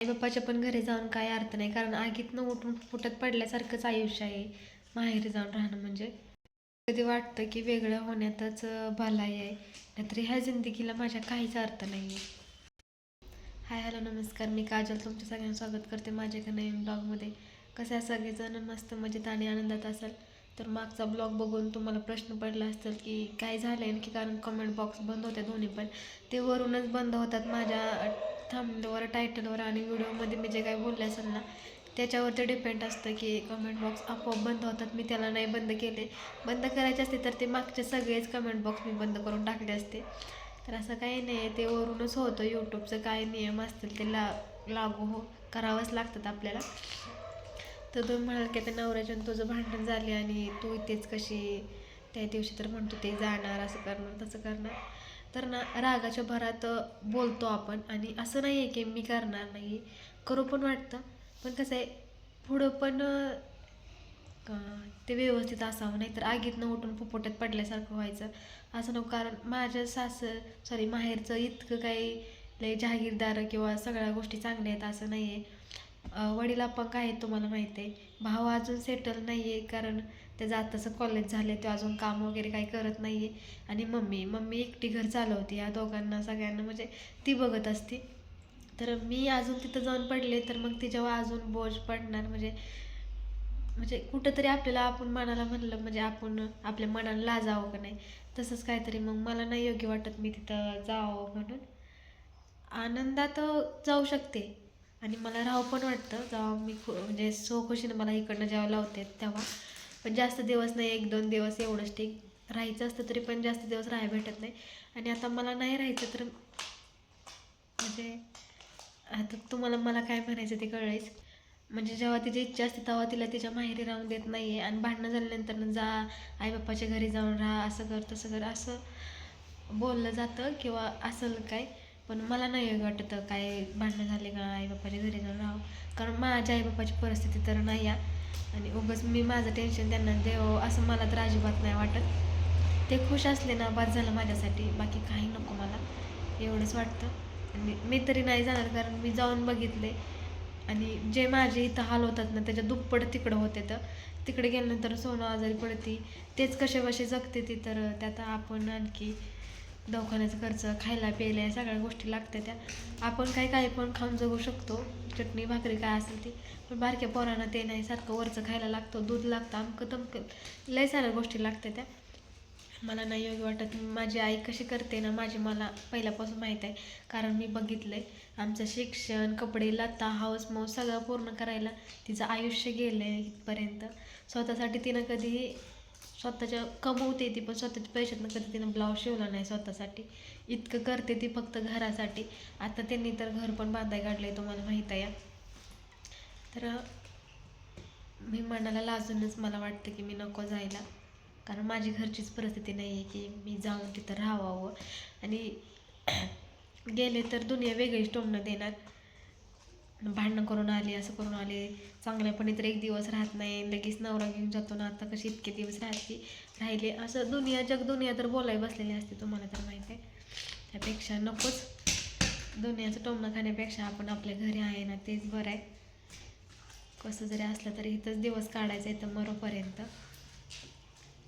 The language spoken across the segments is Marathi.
आई बाप्पाच्या पण घरी जाऊन काय अर्थ नाही कारण आगीतनं उठून फुटत पडल्यासारखंच आयुष्य आहे माहेरी जाऊन राहणं म्हणजे. कधी वाटतं की वेगळं होण्यातच भलाई आहे नाहीतर ह्या जिंदगीला माझ्या काहीच अर्थ नाही आहे हाय हॅलो नमस्कार. मी काजल तुमचं सगळ्यांना स्वागत करते माझ्या एका नवीन ब्लॉगमध्ये. कसं आहे? सगळेजण मस्त मजेत आणि आनंदात असाल? तर मागचा ब्लॉग बघून तुम्हाला प्रश्न पडला असेल की काय झालं आहे की कारण कमेंट बॉक्स बंद होत्या दोन्ही पण. ते वरूनच बंद होतात माझ्या थांबल्यावर टायटलवर आणि व्हिडिओमध्ये मी जे काही बोलले असेल ना त्याच्यावरती डिपेंड असतं की कमेंट बॉक्स आपोआप बंद होतात. मी त्याला नाही बंद केले. बंद करायचे असते तर ते मागचे सगळेच कमेंट बॉक्स मी बंद करून टाकले असते. तर असं काही नाही आहे ते वरूनच होतं. यूट्यूबचं काय नियम असतील ते ला लागू हो करावंच लागतात आपल्याला. तर तुम्ही म्हणाल की त्या नवऱ्याच्या तुझं भांडण झाले आणि तू इथेच कशी त्या दिवशी तर म्हणतो ते जाणार असं करणार तसं करणार. तर ना रागाच्या भरात बोलतो आपण आणि असं नाही आहे की मी करणार नाही. करू पण वाटतं. पण कसं आहे पुढं पण ते व्यवस्थित असावं. नाही तर आगीतनं उठून फुफुट्यात पडल्यासारखं व्हायचं. असं नको. कारण माझ्या सास सॉरी माहेरचं इतकं काही लय जहागीरदार किंवा सगळ्या गोष्टी चांगल्या आहेत असं नाही आहे वडील आपण काय आहेत तुम्हाला माहिती आहे? भाव अजून सेटल नाही आहे कारण त्याचं आत्ताचं कॉलेज झालं आहे तो अजून काम वगैरे काही करत नाही आहे आणि मम्मी मम्मी एकटी घर चालवते या दोघांना सगळ्यांना. म्हणजे ती बघत असते. तर मी अजून तिथं जाऊन पडले तर मग तिच्यावर अजून बोज पडणार. म्हणजे म्हणजे कुठंतरी आपल्याला आपण मनाला म्हणलं म्हणजे आपण आपल्या मनाला लाजावं का नाही? तसंच काहीतरी. मग मला नाही योग्य वाटत मी तिथं जावं म्हणून. आनंदात जाऊ शकते. आणि मला राहावं पण वाटतं. जेव्हा मी खु म्हणजे सो खुशीनं मला इकडनं जेव्हा लावते तेव्हा. पण जास्त दिवस नाही एक दोन दिवस एवढंच ठीक. राहायचं असतं तरी पण जास्त दिवस राहायला भेटत नाही. आणि आता मला नाही राहायचं तर म्हणजे आता तुम्हाला मला काय म्हणायचं ते कळलंच म्हणजे जेव्हा तिची इच्छा असते तेव्हा तिला तिच्या माहेरी राहून देत नाही आहे आणि भांडणं झाल्यानंतर जा आईबाप्पाच्या घरी जाऊन राहा असं कर तसं कर असं बोललं जातं किंवा असेल काय. पण मला नाही वाटतं काय भांडणं झाले का आईबाप्पाच्या घरी जाऊन राहावं. कारण माझ्या आईबाप्पाची परिस्थिती तर नाही आहे आणि उगाच मी माझं टेन्शन त्यांना देव असं मला तर अजिबात नाही वाटत. ते खुश असले ना बाद झालं माझ्यासाठी. बाकी काही नको मला. एवढंच वाटतं. आणि मी तरी नाही जाणार कारण मी जाऊन बघितले आणि जे माझे इथं हाल होतात ना त्याच्या दुप्पट तिकडं होते तर. तिकडे गेल्यानंतर सोनं आजारी पडती. तेच कसे बसे जगते ती तर. त्यात आपण आणखी दवाखान्याचा खर्च खायला प्यायला या सगळ्या गोष्टी लागतात त्या. आपण काय काय पण खाऊन जगू शकतो. चटणी भाकरी काय असेल ती. पण बारक्या पोरांना ते नाही. सारखं वरचं खायला लागतं. दूध लागतं. अमकं तमकं. लय साऱ्या गोष्टी लागतात त्या. मला नाही योग्य वाटत. माझी आई कशी करते ना माझी मला पहिल्यापासून माहीत आहे. कारण मी बघितलं आहे आमचं शिक्षण कपडे लता हाऊस मौस सगळं पूर्ण करायला तिचं आयुष्य गेलं आहे इथपर्यंत. स्वतःसाठी तिनं कधीही स्वतःच्या कमवते ती पण स्वतःच्या पैशातनं कधी तिनं ब्लाऊज शिवला नाही स्वतःसाठी. इतकं करते ती फक्त घरासाठी. आता त्यांनी तर घर पण बांधाय काढलं आहे तुम्हाला माहीत आहे. तर मी मनाला लाजूनच मला वाटतं की मी नको जायला. कारण माझी घरचीच परिस्थिती नाही आहे की मी जाऊन तिथं राहावं. आणि गेले तर दुनिया वेगळीच टोमणं देणार. भांडणं करून आले असं करून आले. चांगल्यापणे तर एक दिवस राहत नाही. लगेच नवरा घेऊन जातो ना. आता कशी इतके दिवस राहते राहिले. असं दुनिया जग दुनिया तर बोलाय बसलेली असते तुम्हाला तर माहीत आहे. त्यापेक्षा नकोच. दुनियाचं टोमणं खाण्यापेक्षा आपण आपल्या घरी आहे ना तेच बरं आहे. कसं जरी असलं तरी इथंच दिवस काढायचा इथं मरोपर्यंत.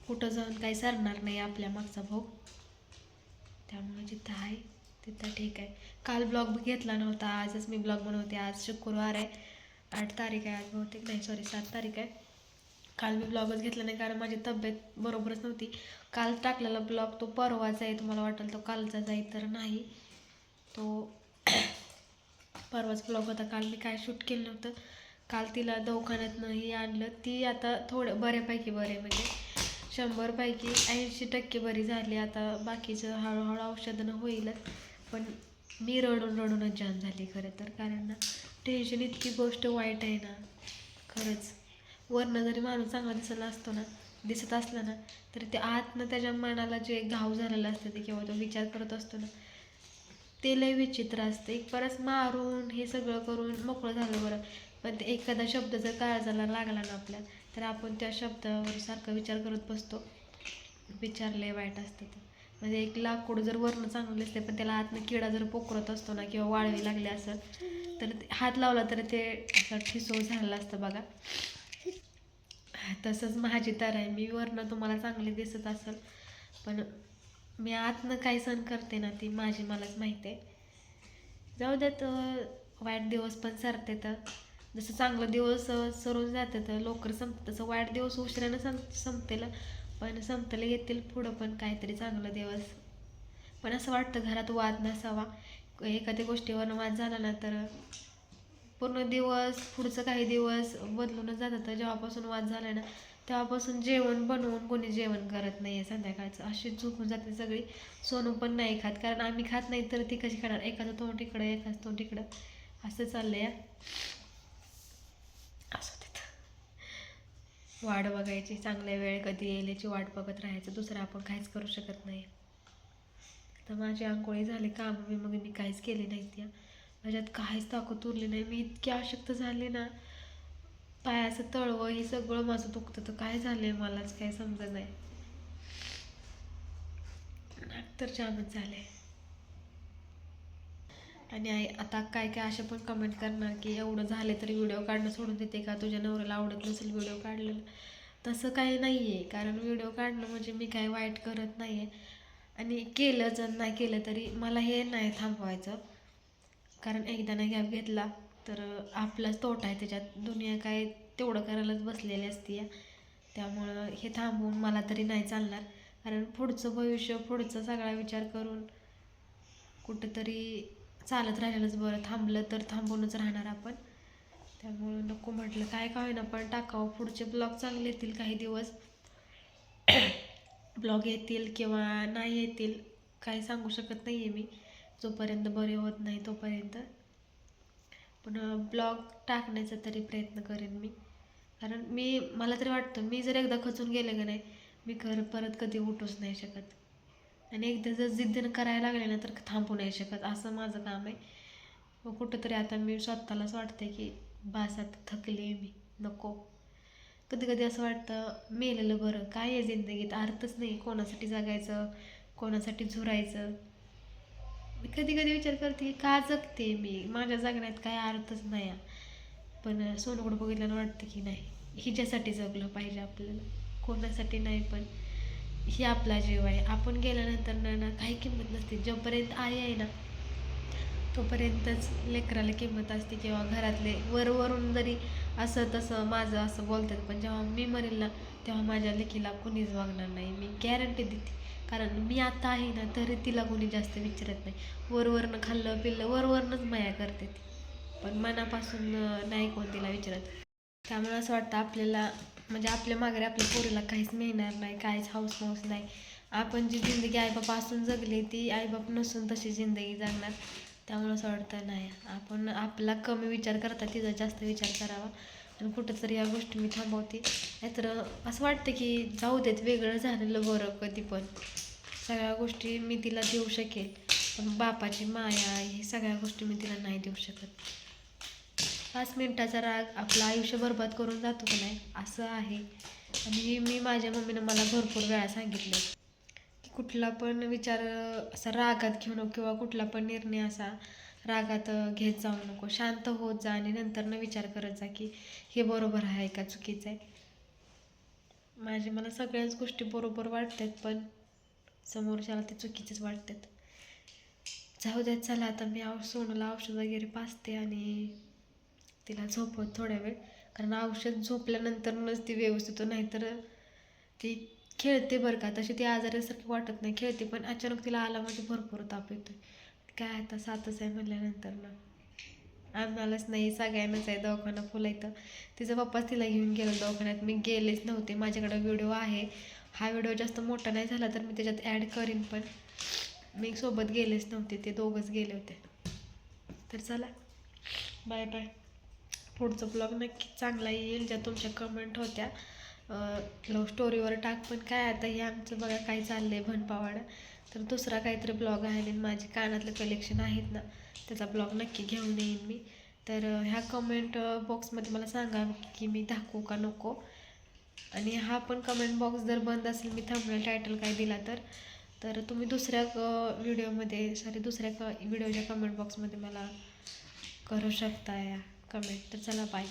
कुठं जाऊन काही सरणार नाही आपल्या मागचा भाऊ त्यामुळे जिथं आहे तिथं ठीक आहे. काल ब्लॉग घेतला नव्हता आजच मी ब्लॉग बनवते. आज शुक्रवार आहे. आठ तारीख आहे आज बहुतेक. नाही सॉरी सात तारीख आहे. काल मी ब्लॉगच घेतला नाही कारण माझी तब्येत बरोबरच नव्हती. काल टाकलेला ब्लॉग तो परवाचा आहे तुम्हाला वाटेल तो कालचा जाईल तर नाही. तो परवाच ब्लॉग होता. काल मी काय शूट केलं नव्हतं. काल तिला दवाखान्यातनंही आणलं. ती आता थोडं बऱ्यापैकी बरे म्हणजे. शंभरपैकी ऐंशी टक्के बरी झाली. आता बाकीचं हळूहळू औषधं होईलच. पण मी रडून रडूनच जाम झाली खरं तर. कारण ना टेन्शन इतकी गोष्ट वाईट आहे ना खरंच. वरनं जरी माणूस चांगला दिसला असतो ना दिसत असला ना तरी ते आतनं त्याच्या मनाला जे घाव झालेलं असतं ते किंवा तो विचार करत असतो ना ते लय विचित्र असतं. एक परत मारून हे सगळं करून मोकळं झालं बरं. पण ते एखादा शब्द जर काळजाला लागला ना आपल्या तर आपण त्या शब्दावर सारखा विचार करत बसतो. विचार लय वाईट असतं ते. म्हणजे एक लाकूड जर वरणं चांगलं असते पण त्याला आतनं किडा जर पोखरत असतो ना किंवा वाळवी लागली असं तर ते- हात लावला तर ते असं ठिसूळ झालेलं असतं बघा. तसंच माझी तर आहे. मी वरनं तुम्हाला चांगली दिसत असेल पण मी आतनं काय सण करते ना ती माझी मलाच माहिती आहे. जाऊ द्यात वाईट दिवस पण सरते तर. जसं चांगलं दिवस सरून जाते तर लवकर संपतं. तसं वाईट दिवस उशिरानं सं संपतेल पण संपतेला येतील पुढं पण काहीतरी चांगलं दिवस. पण असं वाटतं घरात वाद नसावा. एखाद्या गोष्टीवर वाद झाला ना तर पूर्ण दिवस पुढचं काही दिवस बदलूनच जातात. तर जेव्हापासून वाद झाला ना तेव्हापासून जेवण बनवून कोणी जेवण करत नाही आहे संध्याकाळचं. अशी झोपून जाते सगळी. सोनू पण नाही खात. कारण आम्ही खात नाही तर ती कशी खाणार? एखादं तोंड इकडं एखादं तोंड इकडं. असं चाललंय. हा. असं वाट बघायची चांगल्या वेळ कधी येईल याची वाट बघत राहायचं दुसरं आपण काहीच करू शकत नाही. तर माझी आंघोळी झाली काम मी मग मी काहीच केले नाही त्या. माझ्यात काहीच ताकद उरली नाही. मी इतकी अशक्त झाले ना पायाचं तळवं हे सगळं माझं दुखतं. तर काय झालंय मलाच काय समजत नाही. नाक तर जामच झाले आणि आता काय काय अशा पण कमेंट करणार की एवढं झालं तरी व्हिडिओ काढणं सोडून देते का? तुझ्या नवऱ्याला आवडत नसेल व्हिडिओ काढलेलं. तसं काही नाही आहे कारण व्हिडिओ काढणं म्हणजे मी काय वाईट करत नाही आहे आणि केलं जर नाही केलं तरी मला हे नाही थांबवायचं. कारण एकदा नाही गॅप घेतला तर आपलाच तोटा आहे त्याच्यात. दुनिया काय तेवढं करायलाच बसलेली असते त्यामुळं हे थांबवून मला तरी नाही चालणार. कारण पुढचं भविष्य पुढचा सगळा विचार करून कुठंतरी चालत राहिलेलंच बरं. थांबलं तर थांबूनच राहणार आपण. त्यामुळं नको म्हटलं. काय का होईना पण टाकावं. पुढचे ब्लॉग चांगले येतील काही दिवस. ब्लॉग येतील किंवा नाही येतील काही सांगू शकत नाही आहे मी. जोपर्यंत बरे होत नाही तोपर्यंत. पण ब्लॉग टाकण्याचा तरी प्रयत्न करेन मी. कारण मी मला तरी वाटतं मी जर एकदा खचून गेले का नाही मी घर परत कधी उठूच नाही शकत. आणि एकदा जर जिद्दीनं करायला लागले ना तर थांबू नाही शकत. असं माझं काम आहे. मग कुठंतरी आता मी स्वतःलाच वाटते की बास आता थकली आहे मी. नको. कधी कधी असं वाटतं मेलेलं बरं. काय आहे जिंदगीत? अर्थच नाही. कोणासाठी जगायचं? कोणासाठी झुरायचं? मी कधी कधी विचार करते की का जगते मी? माझ्या जगण्यात काय अर्थच नाही. आहे. पण सोनकडं बघितल्यानं वाटतं की नाही हिच्यासाठी जगलं पाहिजे आपल्याला. कोणासाठी नाही पण. ही आपला जीव आहे. आपण गेल्यानंतर ना ना काही किंमत नसते. जोपर्यंत आई आहे ना तोपर्यंतच लेकराला किंमत असते किंवा घरातले वरवरून जरी असं तसं माझं असं बोलतात पण जेव्हा मी मरेल ना तेव्हा माझ्या लेकीला कोणीच वागणार नाही. मी गॅरंटी देते. कारण मी आता आहे ना तरी तिला कोणी जास्त विचारत नाही. वरवरनं खाल्लं पिल्लं वरवरनंच माया करते ती. पण मनापासून नाही कोण तिला विचारत. त्यामुळे असं वाटतं आपल्याला म्हणजे आपल्या माघारी आपल्या पोरीला काहीच मिळणार नाही काहीच हाऊस माऊस नाही. आपण जी जिंदगी आईबाप असून जगली ती आईबाप नसून तशी जिंदगी जगणार. त्यामुळं असं वाटतं नाही. आपण आपला कमी विचार करता तिचा जास्त विचार करावा. आणि कुठंतरी या गोष्टी मी थांबवते. नाहीतर असं वाटतं की जाऊ देत वेगळं झालेलं बरं कधी पण. सगळ्या गोष्टी मी तिला देऊ शकेल पण बापाची माया हे सगळ्या गोष्टी मी तिला नाही देऊ शकत. पाच मिनटाचा राग आपलं आयुष्य बरबाद करून जातो का नाही असं आहे. आणि हे मी माझ्या मम्मीनं मला भरपूर वेळा सांगितलं की कुठला पण विचार असा रागात घेऊ नको किंवा कुठला पण निर्णय असा रागात घेत जाऊ नको. शांत होत जा आणि नंतर न विचार करत जा की हे बरोबर आहे का चुकीचं आहे. माझे मला सगळ्याच गोष्टी बरोबर वाटतात पण समोरच्याला ते चुकीचेच वाटतात. जाऊ द्यात चला आता मी औ सोनला औषध वगैरे पाचते आणि तिला झोपवत थोड्या वेळ. कारण औषध झोपल्यानंतरच ती व्यवस्थित होतं. नाहीतर ती खेळते बरं का. तशी ती आजारासारखी वाटत नाही खेळते पण अचानक तिला आला म्हणजे भरपूर ताप येतो काय आता सातच आहे म्हणल्यानंतर ना. आम्हालाच नाही सगळ्यांनाच आहे दवाखाना फुल इथं. तिचा पप्पाच तिला घेऊन गेलो दवाखान्यात. मी गेलेच नव्हते माझ्याकडे व्हिडिओ आहे. हा व्हिडिओ जास्त मोठा नाही झाला तर मी त्याच्यात ॲड करीन पण. मी सोबत गेलेच नव्हते ते दोघंच गेले होते. तर चला. बाय बाय पुढचं ब्लॉग नक्की चांगला येईल ज्या तुमच्या कमेंट होत्या. लव्ह स्टोरीवर टाक पण काय आता हे आमचं बघा काय चाललं आहे भनपावाडा. तर दुसरा काहीतरी ब्लॉग आहे आणि माझे कानातलं कलेक्शन आहेत ना त्याचा ब्लॉग नक्की घेऊन येईन मी. तर ह्या कमेंट बॉक्समध्ये मला सांगा की मी दाखवू का नको. आणि हा पण कमेंट बॉक्स जर बंद असेल मी थांबणार टायटल काय दिला तर तर तुम्ही दुसऱ्या व्हिडिओमध्ये सॉरी दुसऱ्या क व्हिडिओच्या कमेंट बॉक्समध्ये मला करू शकता या कमेंट तर चला बाय.